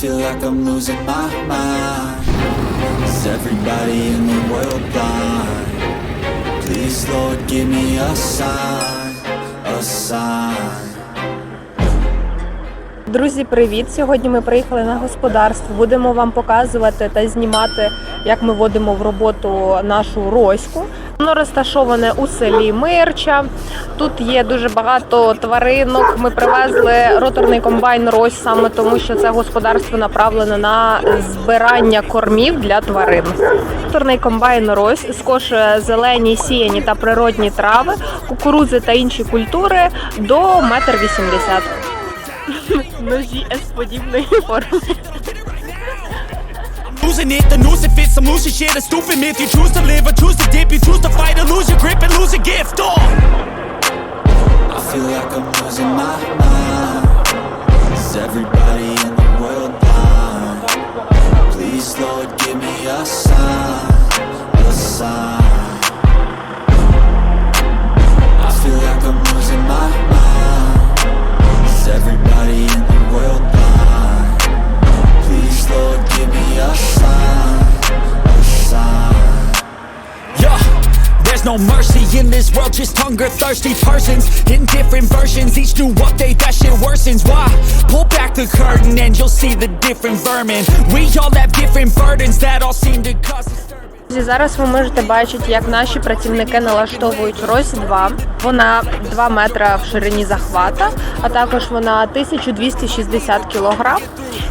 feel like I'm losing my mind. Is everybody in the world blind? Please, Lord, give me a sign, a sign. Друзі, привіт! Сьогодні ми приїхали на господарство. Будемо вам показувати та знімати, як ми водимо в роботу нашу роську. Воно розташоване у селі Мирча. Тут є дуже багато тваринок. Ми привезли роторний комбайн Рось саме тому, що це господарство направлене на збирання кормів для тварин. Роторний комбайн Рось скошує зелені, сіяні та природні трави, кукурузи та інші культури до метр вісімдесят. Ножі С-подібної форми. Losing it, the noose it fits some losing shit, a stupid myth. You choose to live or choose to dip, you choose to fight or lose your grip and lose a gift. Oh! I feel like I'm losing my mind. Is everybody in the world blind? Please, Lord, give me a sign, a sign. there's no mercy in this world Just hunger-thirsty persons. In different versions Each new update, that shit worsens. Why? Pull back the curtain and you'll see the different vermin. We all have different burdens that all seem to cause Зараз ви можете бачити, як наші працівники налаштовують Рось 2. Вона 2 метри в ширині захвата, а також вона 1260 кілограм.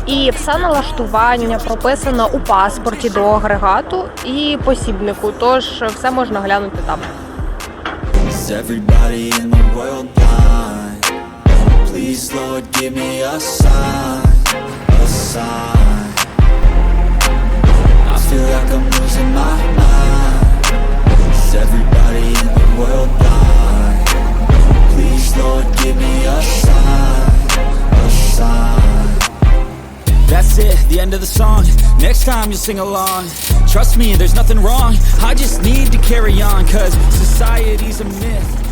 І все налаштування прописано у паспорті до агрегату і посібнику. Тож все можна глянути там. Please, Lord, give me a sign, a sign. End of the song. Next time you'll sing along. Trust me, there's nothing wrong. I just need to carry on, cause society's a myth.